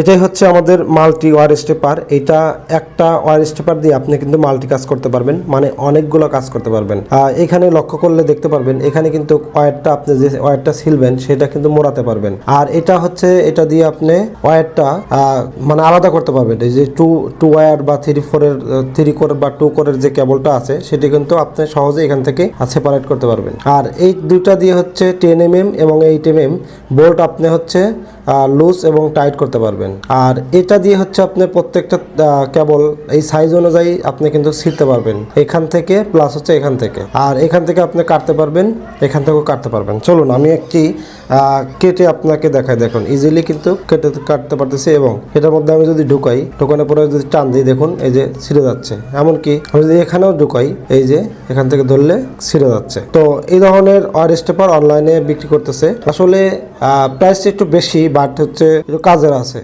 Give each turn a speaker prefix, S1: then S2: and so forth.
S1: এটাই হচ্ছে আমাদের মাল্টি ওয়ার স্টেপার। এটা একটা ওয়ার স্টেপার দিয়ে আপনি কিন্তু মাল্টি কাজ করতে পারবেন মানে অনেকগুলো কাজ করতে পারবেন। এখানে লক্ষ্য করলে দেখতে পারবেন, এখানে কিন্তু ওয়ারটা আপনি যে ওয়ারটা ছিলবেন, সেটা কিন্তু মোড়াতে পারবেন। আর এটা হচ্ছে, এটা দিয়ে আপনি ওয়ারটা মানে আলাদা করতে পারবেন। এই যে টু টু ওয়ার বা থ্রি ফোরের, থ্রি কোর বা টু কোরের যে কেবলটা আছে, সেটি কিন্তু আপনি সহজে এখান থেকে সেপারেট করতে পারবেন। আর এই দুইটা দিয়ে হচ্ছে টেন এম এম এবং এইট এম এম বোল্ট আপনি হচ্ছে লুজ এবং টাইট করতে পারবেন। আর এটা দিয়ে হচ্ছে আপনি প্রত্যেকটা কেবল এই সাইজ অনুযায়ী আপনি কিন্তু ছিঁড়তে পারবেন। এখান থেকে প্লাস হচ্ছে এখান থেকে। আর এখান থেকে আপনি কাটতে পারবেন, এখান থেকেও কাটতে পারবেন। চলুন, আমি একটি কেটে আপনাকে দেখাই। দেখুন ইজিলি কিন্তু কেটে কাটতে পারতেছি এবং এটার মধ্যে আমি যদি ঢুকাই, ঢুকানোর পরে যদি টান দিই, দেখুন, এই যে ছিঁড়ে যাচ্ছে। এমনকি আমি যদি এখানেও ঢুকাই, এই যে এখান থেকে ধরলে ছিঁড়ে যাচ্ছে। তো এই ধরনের ওয়ার স্টেপার অনলাইনে বিক্রি করতেছে। আসলে প্রাইস একটু বেশি বাট হচ্ছে কাজের আছে।